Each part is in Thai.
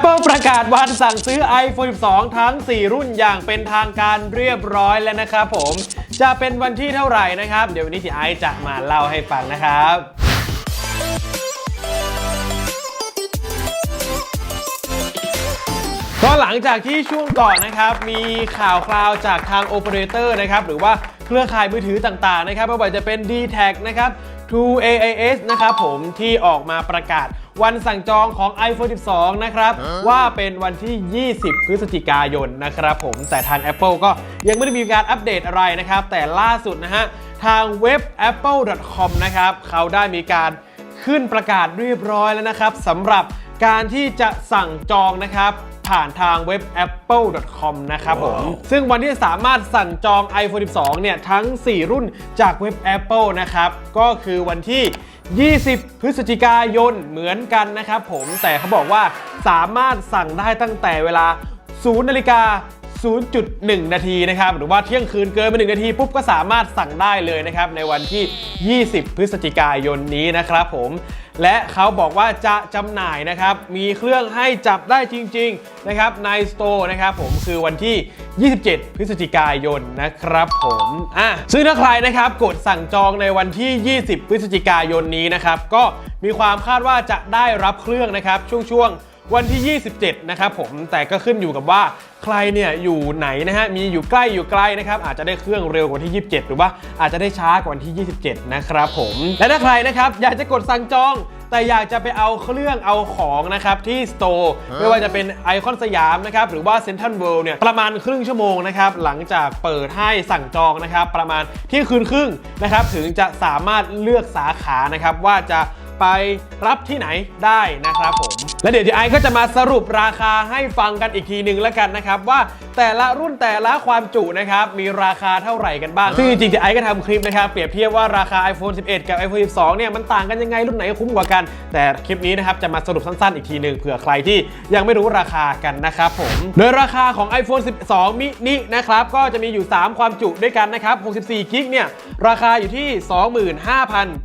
Apple ประกาศวันสั่งซื้อ iPhone 12 ทั้ง 4 รุ่นอย่างเป็นทางการเรียบร้อยแล้วนะครับผม จะเป็นวันที่เท่าไหร่นะครับ เดี๋ยววันนี้ที่ไอซ์จะมาเล่าให้ฟังนะครับก็หลังจากที่ช่วงก่อนนะครับ มีข่าวคราวจากทางโอเปอเรเตอร์นะครับ หรือว่าเครือข่ายมือถือต่างๆนะครับไม่ว่าจะเป็น d t แทนะครับ True AIS นะครับผมที่ออกมาประกาศวันสั่งจองของ iPhone 12 นะครับ ว่าเป็นวันที่ 20 พฤศจิกายนนะครับผมแต่ทาง Apple ก็ยังไม่ได้มีการอัปเดตอะไรนะครับ แต่ล่าสุดนะฮะ ทางเว็บ apple.com นะครับ เขาได้มีการขึ้นประกาศเรียบร้อยแล้วนะครับสำหรับการที่จะสั่งจองนะครับ ผ่านทางเว็บ apple.com นะครับผม ซึ่งวันที่สามารถสั่งจอง iPhone 12 เนี่ย ทั้ง 4 รุ่นจากเว็บ Apple นะครับ ก็คือวันที่ 20 พฤศจิกายนเหมือนกันนะครับผม แต่เขาบอกว่าสามารถสั่งได้ตั้งแต่เวลา 0 นาฬิกา0.1 นาทีนะครับ หรือว่าเที่ยงคืนเกินมา1นาที ปุ๊บก็สามารถสั่งได้เลยนะครับ ในวันที่ 20 พฤศจิกายนนี้นะครับผม และเขาบอกว่าจะจำหน่ายนะครับ มีเครื่องให้จับได้จริง ๆ นะครับ ในสโตร์นะครับผมคือวันที่ 27 พฤศจิกายนนะครับผมอะซึ่งถ้าใครนะครับกดสั่งจองในวันที่ 20 พฤศจิกายนนี้นะครับ ก็มีความคาดว่าจะได้รับเครื่องนะครับช่วงๆวั นที่ 27 นะครับผมแต่ก็ขึ้นอยู่กับว่าใครเนี่ยอยู่ไหนนะฮะมีอยู่ใกล้อยู่ไกลนะครับอาจจะได้เครื่องเร็วกว่าวันที่ 27 หรือว่าอาจจะได้ช้ากว่าวันที่ 27 นะครับผม และถ้าใครนะครับอยากจะกดสั่งจองแต่อยากจะไปเอาเครื่องเอาของนะครับที่สโตร์ไม่ว่าจะเป็นไอคอนสยามนะครับหรือว่าเซ็นทรัลเวิลด์เนี่ยประมาณครึ่งชั่วโมงนะครับหลังจากเปิดให้สั่งจองนะครับประมาณเที่ยงคืนครึ่งนะครับถึงจะสามารถเลือกสาขานะครับว่าจะ ไปรับที่ไหนได้นะครับผม และเดี๋ยวทีไอก็จะมาสรุปราคาให้ฟังกันอีกทีหนึ่งแล้วกันนะครับ ว่าแต่ละรุ่นแต่ละความจุนะครับ มีราคาเท่าไหร่กันบ้าง ซึ่งจริงๆทีไอก็ทำคลิปนะครับ เปรียบเทียบว่าราคา iPhone 11 กับ iPhone 12 เนี่ยมันต่างกันยังไงรุ่นไหนคุ้มกว่ากัน แต่คลิปนี้นะครับจะมาสรุปสั้นๆ อีกทีหนึ่งเผื่อใครที่ยังไม่รู้ราคากันนะครับผมโดยราคาของ iPhone 12มินินะครับก็จะมีอยู่ 3 ความจุด้วยกันนะครับ64กิกเนี่ยราคาอยู่ที่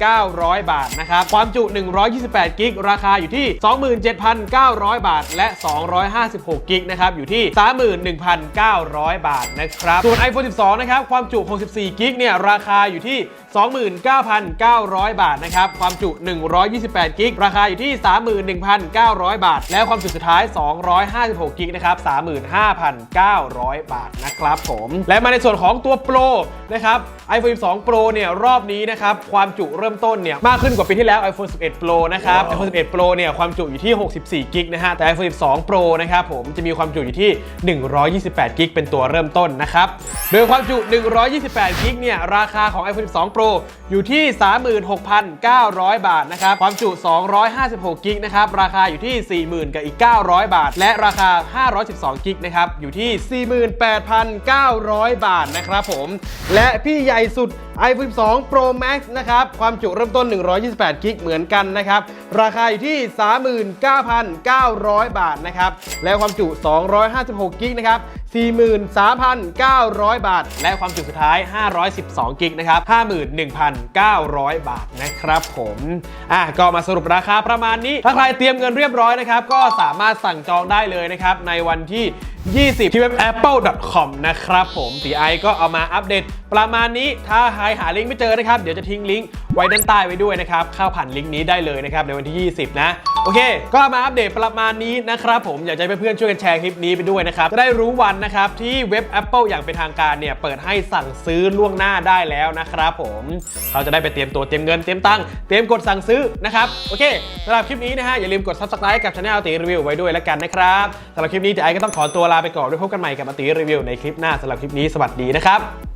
25,900 บาทนะครับความจุ128กิกราคาอยู่ที่ 27,900 บาท และ 256กิกนะครับอยู่ที่ 31,900 บาทนะครับส่วน iPhone 12 นะครับ ความจุ 64กิกเนี่ยราคาอยู่ที่ 29,900 บาทนะครับความจุ 128กิกราคาอยู่ที่ 31,900 บาท และความจุสุดท้าย 256กิกนะครับ35,900 บาทนะครับผม และมาในส่วนของตัว Pro นะครับ iPhone 12 Pro เนี่ยรอบนี้นะครับความจุเริ่มต้นเนี่ยมากขึ้นกว่าปีที่แล้ว iPhone 11 Pro นะครับ iPhone 11 Pro เนี่ยความจุอยู่ที่ 64กิกนะฮะแต่ iPhone 12 Pro นะครับผมจะมีความจุอยู่ที่ 128กิกเป็นตัวเริ่มต้นนะครับโดยความจุ 128กิกเนี่ยราคาของ iPhone 12 Pro อยู่ที่ 36,900 บาทนะครับความจุ 256กิกนะครับราคาอยู่ที่ 40,000กับอีก 900 บาท และราคา 512กิกนะครับอยู่ที่ 48,900 บาทนะครับผมและพี่ใหญ่สุด iPhone 12 Pro Max นะครับ ความจุเริ่มต้น 128 กิกเหมือนกันนะครับ ราคาอยู่ที่ 39,900 บาทนะครับ และความจุ 256 กิกนะครับ43,900 บาท และความจุสุดท้าย 512 กิกนะครับ 51,900 บาทนะครับผมอะก็มาสรุปราคาประมาณนี้ ถ้าใครเตรียมเงินเรียบร้อยนะครับ ก็สามารถสั่งจองได้เลยนะครับ ในวันที่ 20 ที่เว็บ apple.com นะครับผมสีไอก็เอามาอัปเดต ประมาณนี้ถ้าหายหาลิงก์ไม่เจอนะครับ เดี๋ยวจะทิ้งลิงก์ ไว้ด้านใต้ไว้ด้วยนะครับเข้าผ่านลิงก์นี้ได้เลยนะครับในวันที่ 20 นะ โอเค ก็มาอัปเดตประมาณนี้นะครับผมอยากจะให้เพื่อนๆช่วยกันแชร์คลิปนี้ไปด้วยนะครับจะได้รู้วันนะครับที่เว็บ Apple อย่างเป็นทางการเนี่ยเปิดให้สั่งซื้อล่วงหน้าได้แล้วนะครับผมเขาจะได้ไปเตรียมตัวเตรียมเงินเตรียมตังค์เตรียมกดสั่งซื้อนะครับโอเคสำหรับคลิปนี้นะฮะอย่าลืมกด subscribe กับช anel ตีรีวิวไว้ด้วยแล้วกันนะครับสำหรับคลิปนี้เดี๋ยวไอก็ต้องขอตัวลาไปก่อนด้วยพบกันใหม่กับอติรีวิวในคลิปหน้าสำหรับคลิปนี้สวัสดีนะครับ